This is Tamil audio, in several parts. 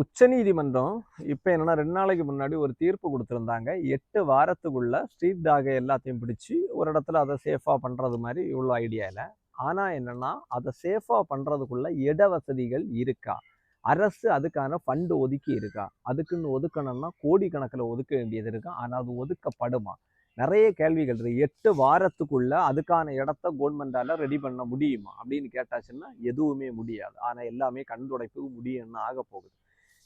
உச்சநீதிமன்றம் இப்போ என்னென்னா ரெண்டு நாளைக்கு முன்னாடி ஒரு தீர்ப்பு கொடுத்துருந்தாங்க. எட்டு வாரத்துக்குள்ள ஸ்ட்ரீட் டாகை எல்லாத்தையும் பிடிச்சி ஒரு இடத்துல அதை சேஃபாக பண்ணுறது மாதிரி இவ்வளோ ஐடியாவில் ஆனால் என்னென்னா அதை சேஃபாக பண்ணுறதுக்குள்ளே இட வசதிகள் இருக்கா? அரசு அதுக்கான ஃபண்டு ஒதுக்கி இருக்கா? அதுக்குன்னு ஒதுக்கணும்னா கோடிக்கணக்கில் ஒதுக்க வேண்டியது இருக்கா? ஆனால் அது ஒதுக்கப்படுமா? நிறைய கேள்விகள் இருக்குது எட்டு வாரத்துக்குள்ளே அதுக்கான இடத்த கவர்மெண்ட்டால் ரெடி பண்ண முடியுமா? அப்படின்னு கேட்டாச்சுன்னா எதுவுமே முடியாது. ஆனால் எல்லாமே கண் துடைப்பு முடியும்னு ஆக போகுது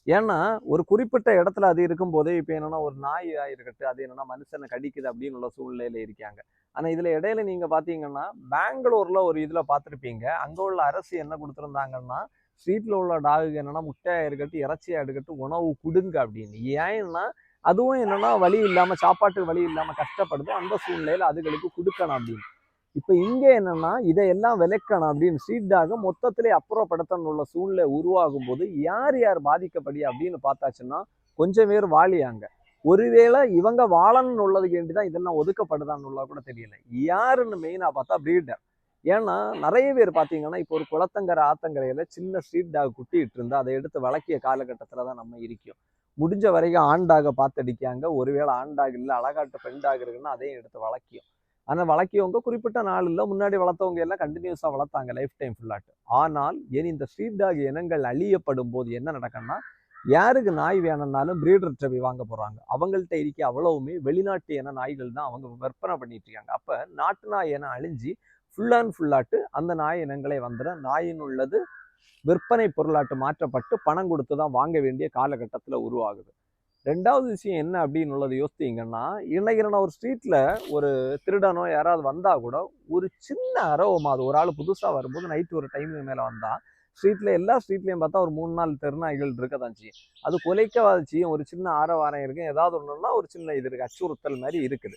ஏன்னா ஒரு குறிப்பிட்ட இடத்துல அது இருக்கும்போதே இப்போ என்னன்னா ஒரு நாய் இருக்கட்டும் அது என்னன்னா மனுஷனை கடிக்குது அப்படின்னு உள்ள சூழ்நிலையில இருக்காங்க. ஆனால் இதில் இடையில நீங்கள் பார்த்தீங்கன்னா பெங்களூரில் ஒரு இதில் பார்த்துருப்பீங்க அங்கே உள்ள அரசு என்ன கொடுத்துருந்தாங்கன்னா ஸ்ட்ரீட்டில் உள்ள டாகுக்கு என்னன்னா முட்டையாக இருக்கட்டும் இறைச்சியாக இருக்கட்டும் உணவு கொடுங்க அப்படின்னு. ஏன்னா அதுவும் என்னன்னா வழி இல்லாமல் சாப்பாட்டுக்கு வழி இல்லாமல் கஷ்டப்படுது. அந்த சூழ்நிலையில் அதுகளுக்கு கொடுக்கணும் அப்படின்னு. இப்போ இங்கே என்னன்னா இதையெல்லாம் விளக்கணும் அப்படின்னு ஸ்ட்ரீட்டாக மொத்தத்திலே அப்புறப்படுத்தணும் உள்ள சூழ்நிலை உருவாகும் போது யார் யார் பாதிக்கப்படி அப்படின்னு பார்த்தாச்சுன்னா கொஞ்சம் பேர் வாழியாங்க ஒருவேளை இவங்க வாழணும்னு உள்ளதுக்கு வேண்டிதான் இதெல்லாம் ஒதுக்கப்படுதான்னு உள்ள கூட தெரியல. யாருன்னு மெயினாக பார்த்தா பிரீடர். ஏன்னா நிறைய பேர் பார்த்தீங்கன்னா இப்போ ஒரு குளத்தங்கரை ஆத்தங்கரையில் சின்ன ஸ்ட்ரீட் டாக் குட்டிட்டு இருந்தால் அதை எடுத்து வளர்க்கிய காலகட்டத்தில் தான் நம்ம இருக்கோம். முடிஞ்ச வரைக்கும் ஆண்டாக டாகை ஒருவேளை ஆண்டாக இல்லை அழகாட்டு பெண்டாக இருக்குன்னா அதையும் எடுத்து வளர்க்கியும் ஆனால் வளர்க்கியவங்க குறிப்பிட்ட நாளில் இல்லை முன்னாடி வளர்த்தவங்க எல்லாம் கண்டினியூஸாக வளர்த்தாங்க லைஃப் டைம் ஃபுல்லாட்டு ஆனால் இனி இந்த ஸ்ட்ரீட் டாக் இனங்கள் அழியப்படும் போது என்ன நடக்கும்னா யாருக்கு நாய் வேணும்னாலும் பிரீடர் போய் வாங்க போகிறாங்க அவங்கள்ட்ட இருக்க அவ்வளவுமே வெளிநாட்டு இன நாய்கள் தான் அவங்க விற்பனை பண்ணிட்டு இருக்காங்க. அப்போ நாட்டு நாய் என அழிஞ்சு ஃபுல் அண்ட் ஃபுல்லாட்டு அந்த நாய் இனங்களை வந்துட நாயின் உள்ளது விற்பனை பொருளாட்டு மாற்றப்பட்டு பணம் கொடுத்து தான் வாங்க வேண்டிய காலகட்டத்தில் உருவாகுது. ரெண்டாவது விஷயம் என்ன அப்படின்னு உள்ளது யோசித்தீங்கன்னா இன்னைக்கு நான் ஒரு ஸ்ட்ரீட்டில் ஒரு திருடனோ யாராவது வந்தால் கூட ஒரு சின்ன அரவமா அது ஒரு ஆள் புதுசாக வரும்போது நைட் ஒரு டைம் மேலே வந்தால் ஸ்ட்ரீட்ல எல்லா ஸ்ட்ரீட்லேயும் பார்த்தா ஒரு மூணு நாள் தெருநாய்கள் இருக்க தான் செய்யும். அது குலைக்கவாது செய்யும். ஒரு சின்ன ஆரவாரம் இருக்குது ஏதாவது ஒன்றுன்னா ஒரு சின்ன இது இருக்கு. அச்சுறுத்தல் மாதிரி இருக்குது.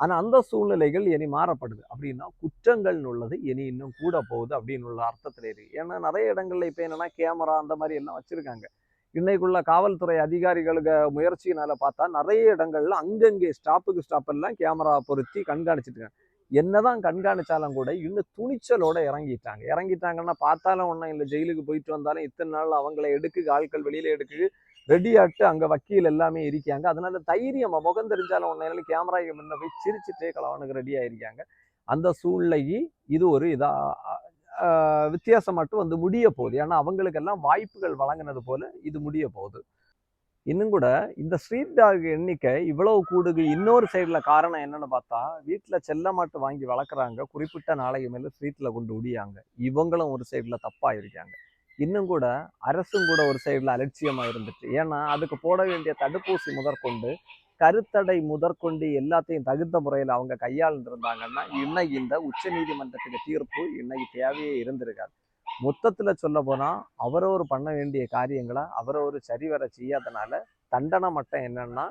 ஆனால் அந்த சூழ்நிலைகள் இனி மாறப்படுது. அப்படின்னா குற்றங்கள்னு உள்ளது இனி இன்னும் கூட போகுது அப்படின்னு உள்ள அர்த்தத்தில் இருக்கு. ஏன்னா நிறைய இடங்கள்ல இப்போ என்னன்னா கேமரா அந்த மாதிரி எல்லாம் வச்சிருக்காங்க. இன்னைக்குள்ள காவல்துறை அதிகாரிகளுக்கு முயற்சியினால பார்த்தா நிறைய இடங்கள்ல அங்கங்கே ஸ்டாப்புக்கு ஸ்டாப் எல்லாம் கேமரா பொருத்தி கண்காணிச்சிட்டு இருக்காங்க என்னதான் கண்காணிச்சாலும் கூட இன்னும் துணிச்சலோட இறங்கிட்டாங்க. இறங்கிட்டாங்கன்னா பார்த்தாலும் ஒன்றும் இல்லை. ஜெயிலுக்கு போயிட்டு வந்தாலும் இத்தனை நாள் அவங்கள எடுக்கு ஆட்கள் வெளியில எடுக்கு ரெடியாட்டு அங்கே வக்கீல் எல்லாமே இருக்காங்க அதனால தைரியமா முகம் தெரிஞ்சாலும் ஒன்றும் கேமரா முன்ன போய் சிரிச்சுட்டே கலவனுக்கு ரெடி இருக்காங்க அந்த சூழ்நிலைக்கு இது ஒரு இதாக வித்தியாசம் மட்டும் வந்து முடிய போகுது. ஏன்னா அவங்களுக்கெல்லாம் வாய்ப்புகள் வழங்கினது போல இது முடிய போகுது. இன்னும் கூட இந்த ஸ்ட்ரீட் டாக் எண்ணிக்கை இவ்வளவு கூடுது. இன்னொரு சைடில் காரணம் என்னன்னு பார்த்தா வீட்டில் செல்ல மாட்டு வாங்கி வளர்க்குறாங்க. குறிப்பிட்ட நாளைக்கு மேலே ஸ்ட்ரீட்டில் கொண்டு விடியாங்க இவங்களும் ஒரு சைடில் தப்பாக இருக்காங்க இன்னும் கூட அரசும் கூட ஒரு சைடில் அலட்சியமாக இருந்துச்சு. ஏன்னா அதுக்கு போட வேண்டிய தடுப்பூசி முதற்கொண்டு கருத்தடை முதற்கொண்டு எல்லாத்தையும் தகுந்த முறையில் அவங்க கையாளுந்திருந்தாங்கன்னா இன்னைக்கு இந்த உச்ச நீதிமன்றத்துக்கு தீர்ப்பு இன்னைக்கு தேவையே இருந்திருக்காது. மொத்தத்தில் சொல்ல போனால் அவரவர் பண்ண வேண்டிய காரியங்களை அவரவர் சரிவர செய்யாதனால தண்டனை மட்டும் என்னன்னா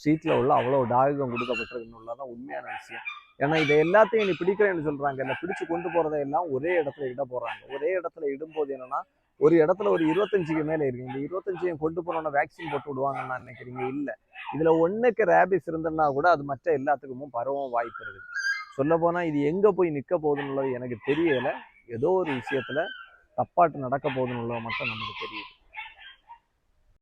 சீட்டில் உள்ள அவ்வளோ டாகம் கொடுக்கப்பட்டிருக்குன்னு உள்ளதான் உண்மையான விஷயம். ஏன்னா இதை எல்லாத்தையும் நீ பிடிக்கிறேன்னு சொல்கிறாங்க இல்லை பிடிச்சு கொண்டு போறதையெல்லாம் ஒரே இடத்துல இட போகிறாங்க ஒரே இடத்துல இடும்போது என்னன்னா ஒரு இடத்துல ஒரு இருபத்தஞ்சுக்கு மேலே இருக்கு. இந்த இருபத்தஞ்சையும் கொண்டு போனோன்னா வேக்சின் போட்டு விடுவாங்கன்னு நினைக்கிறீங்க இல்லை. இதில் ஒன்றுக்கு ரேபிஸ் இருந்ததுன்னா கூட அது மற்ற எல்லாத்துக்குமும் பரவும் வாய்ப்பு இருக்குது. சொல்லப்போனால் இது எங்கே போய் நிற்க போகுதுன்னு எனக்கு தெரியலை. ஏதோ ஒரு விஷயத்தில் தப்பாட்டு நடக்க போகுதுன்னு மட்டும் நமக்கு தெரியுது.